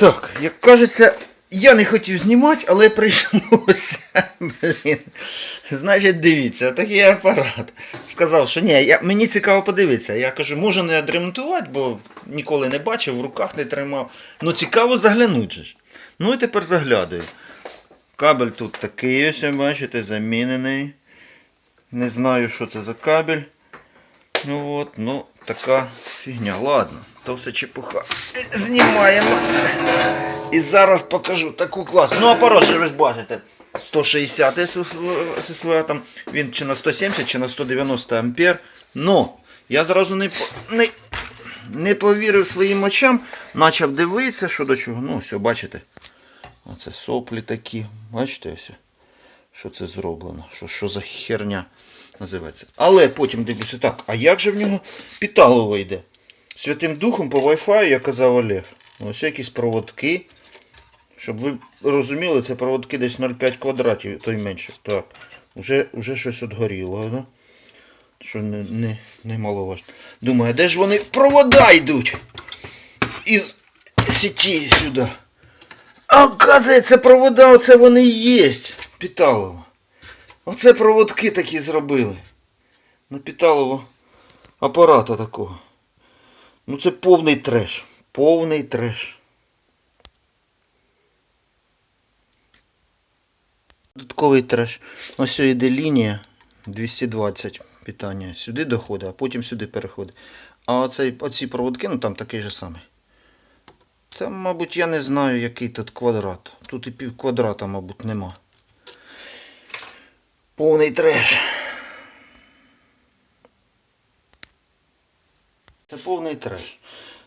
Так, як кажеться, я не хотів знімати, але прийшлося. Значить, дивіться, такий апарат. Сказав, що ні, я, мені цікаво подивитися. Я кажу, можу не відремонтувати, бо ніколи не бачив, в руках не тримав. Ну цікаво заглянути ж. Ну і тепер заглядаю. Кабель тут такий ось, бачите, замінений. Не знаю, що це за кабель. Ну от, ну, така фігня. Ладно, то все чепуха. Знімаємо. І зараз покажу таку класну. Ну, апарат же ви ж бачите. 160 ССВ, там він чи на 170, чи на 190 ампер. Ну, я зразу не, не, не повірив своїм очам, почав дивитися, що до чого. Ну, все, бачите. Оце соплі такі. Бачите ось? Що це зроблено? Що, що за херня називається. Але потім дивлюся, так, а як же в нього Піталово йде? Святим Духом по Wi-Fi, як казав Олег. Ось якісь проводки. Щоб ви розуміли, це проводки десь 0,5 квадратів, то й менше. Так. Уже, уже щось отгоріло, да? Що не, не, не маловажно. Думаю, де ж вони провода йдуть? Із сіті сюди. А оказується, провода оце вони і є. Піталово. Оце проводки такі зробили. На Піталово апарата такого. Ну це повний треш. Повний треш. Додатковий треш. Ось сюди йде лінія 220 питання. Сюди доходить, а потім сюди переходить. А оцей, оці проводки, ну там такий же самий. Там, мабуть, я не знаю, який тут квадрат. Тут і пів квадрата, мабуть, нема. Повний треш. Це повний треш.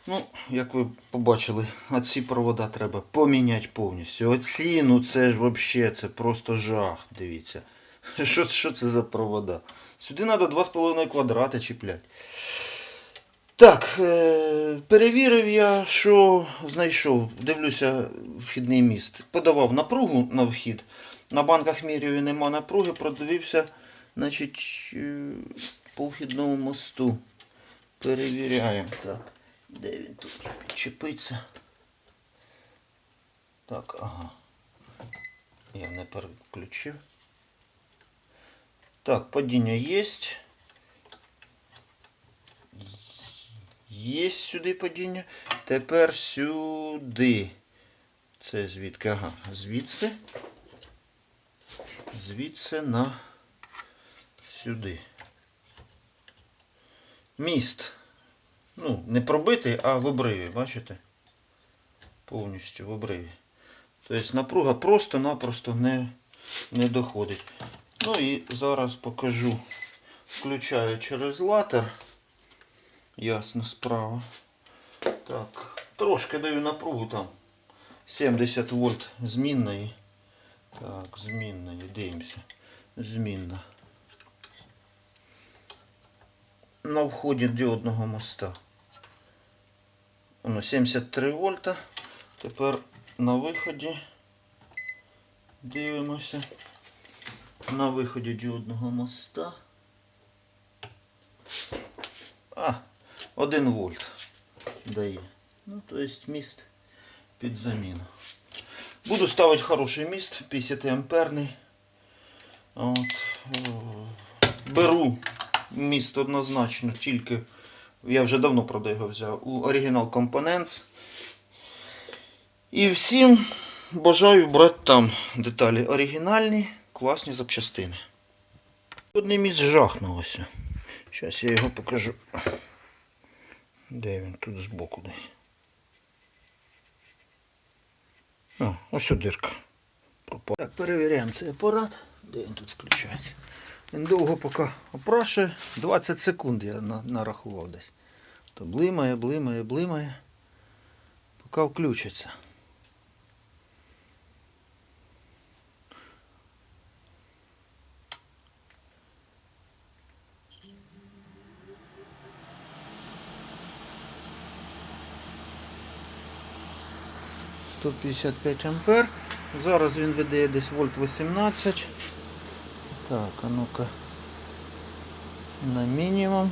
Ну, як ви побачили, оці провода треба поміняти повністю. Оці, ну це ж взагалі, це просто жах. Дивіться. Що, що це за провода? Сюди треба 2,5 квадрати чіпляти. Так, е, перевірив я, що знайшов. Дивлюся, вхідний міст. Подавав напругу на вхід. На банках міряю нема напруги, продивився, значить, е, по вхідному мосту. Перевіряємо. Так, де він тут чіпиться? Так, ага. Я не переключив. Так, падіння є. Є сюди падіння. Тепер сюди. Це звідки? Ага, звідси. Звідси на сюди. Міст. Ну, не пробитий, а в обриві, бачите? Повністю в обриві. Тобто напруга просто-напросто не, не доходить. Ну і зараз покажу. Включаю через латер. Ясно, справа. Так, трошки даю напругу там. 70 вольт змінної. Так, змінної, дивимося. Змінна. На вході діодного моста. Воно 73 вольта. Тепер на виході дивимося. На виході діодного моста. А, 1 вольт дає. Ну, то есть міст під заміну. Буду ставити хороший міст, 50 амперний. От. Беру міст однозначно, тільки я вже давно правда його взяв. У Original Components. І всім бажаю брати там деталі оригінальні, класні запчастини. Одне міст жахнулося. Зараз я його покажу. Де він тут збоку десь? О, ось о дирка. Так, перевіряємо цей апарат. Де він тут включається? Він довго поки опрашує. 20 секунд я нарахував десь. То блимає, блимає, блимає. Поки включиться. – 155 ампер. Зараз він видає десь вольт 18. Так, а ну-ка. На минимум.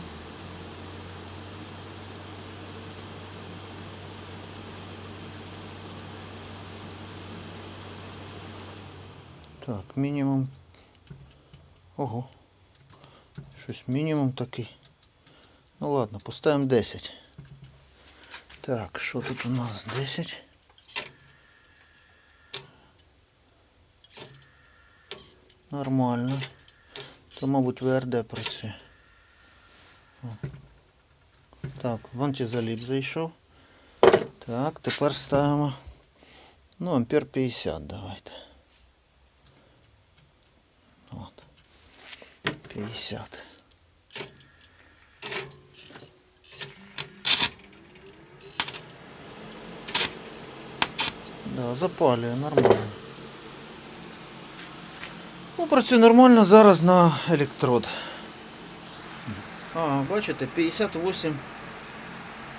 Так, минимум. Ого. Щось минимум такой. Ну ладно, поставим 10. Так, что тут у нас? 10. Нормально. То, мабуть, ВРД працює. Так, чи зайшов. Так, тепер ставимо. Ну, ампер 50 давайте. От. 50. Да, запалює нормально. Ну, працює нормально зараз на електрод. А, бачите, 58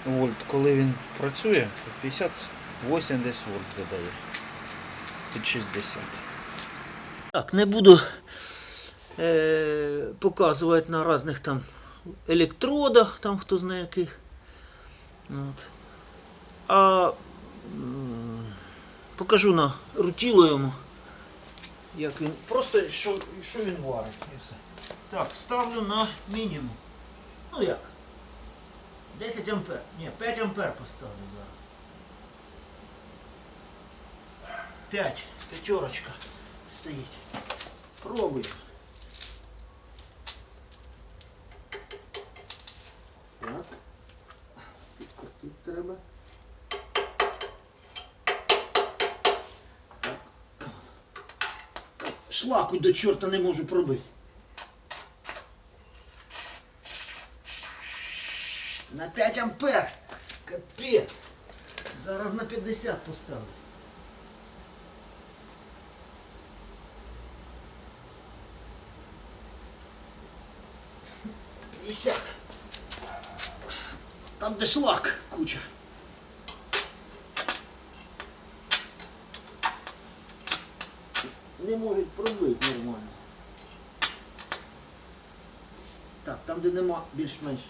вольт, коли він працює, 58 десь вольт видає. Під 60. Так, не буду е, показувати на різних там електродах, там хто знає яких. От. А покажу на рутіловому, як він. Просто що, що він варить і все. Так, ставлю на мінімум. Ну як? 10 ампер. Ні, 5 ампер поставлю зараз. 5. П'ятерочка стоїть. Пробуй. Так. Підкрутити треба. Шлаку до чорта не можу пробити. На 5 ампер. Капець. Зараз на 50 поставлю. Десят. Там де шлак куча. Не можуть пробити нормально. Так, там де нема більш-менш.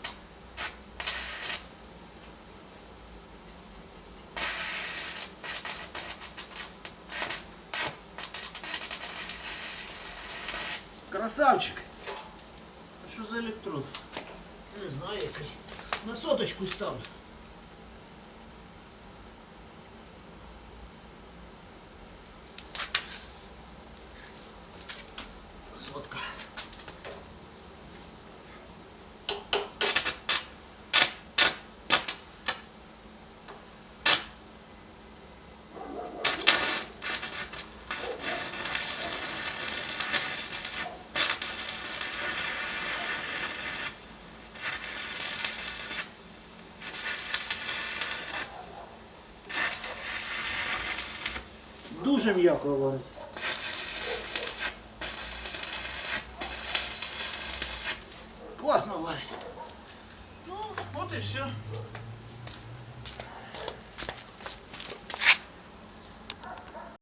Красавчик. А що за електрод? Не знаю який. На соточку ставлю. Дуже м'яко варить. Класно варить. Ну, от і все.